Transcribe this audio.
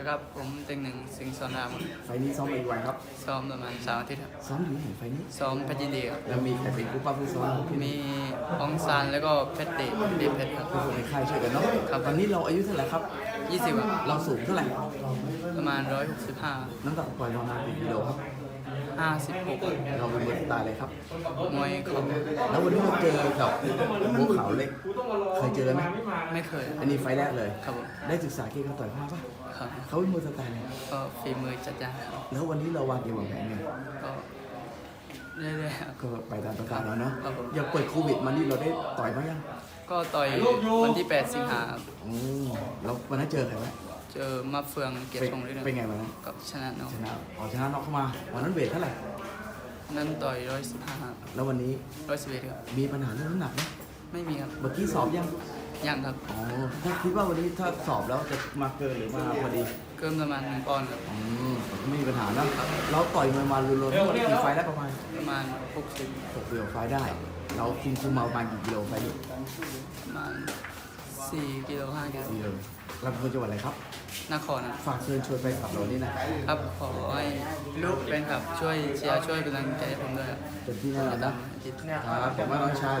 นะครับผมเต็งหนึ่งสิงห์สอนรามไฟล์นี้ซ้อมไปวันครับ ซ้อมประมาณสามอาทิตย์ครับซ้อมอยู่ที่ไหนไฟล์นี้ ซ้อมเพชรยินดีครับแล้วมีใครเป็นกู้ป้าผู้ซ้อมพี่มีองซานแล้วก็เพชรเตะเดชเพชรครับทุกคนในค่ายช่วยกันเนาะครับตอนนี้เราอายุเท่าไหร่ครับ ยี่สิบครับเราสูงเท่าไหร่ประมาณร้อยหกสิบห้าน้ำหนักปล่อยประมาณกี่กิโลครับ ห้าสิบหกเราเป็นมือสไตล์เลยครับ มวยเขาแล้ววันนี้เราเจอกับบัวขาวเล็ก เคยเจอไหมไม่เคย อันนี้ไฟล์แรกเลย ครับผมได้ศึกษาเกมเขาต่อยผ้าปะครับเขาเป็นมือสไตล์เลยก็ฝีมือจัดจ้านครับแล้ววันนี้เราวางเกมวางแผนไงก็เรื่อยๆครับก็ไปตามต้องการเราเนาะครับผมอย่างเปิดโควิดมานี่เราได้ต่อยมายังก็ต่อยวันที่ 8 สิงหาครับอืมแล้ววันนั้นเจอใครไหม เจอมาเฟืองเกียรเป็ตินชงด้วยนะเป็นไงวันนั้นกับชนะน้องชนะอ๋อชนะน็อกเข้ามาวันนั้นเวทเท่าไหร่นั่นต่อยร้อยสิบห้าแล้ววันนี้ร้อยสิบเอ็ดครับมีปัญหาเรื่องน้ำหนักไหมไม่มีครับเมื่อกี้สอบยังยังครับอ๋อถ้าคิดว่าวันนี้ถ้าสอบแล้วจะมาเกินหรือมาพอดี เกินประมาณหนึ่งปอนด์ครับอืมไม่มีปัญหานะเราต่อยมวยมารวมๆทั้งหมดกี่ไฟล์ได้ประมาณประมาณหกสิบหกเดือนไฟล์ได้ เราคุมคุมมาประมาณกี่กิโลไฟล์นี้ประมาณสี่กิโลห้ากิโลกิโล เราเป็นคนจังหวัดอะไรครับ นครครับฝากเชิญชวนไปขับเรานี่นะครับขอให้ลูกเป็นครับช่วยเชียร์ช่วยกำลังใจให้ผมด้วยครับ เป็นที่แน่นอนนะอาทิตย์ครับผมว่าน้องชาย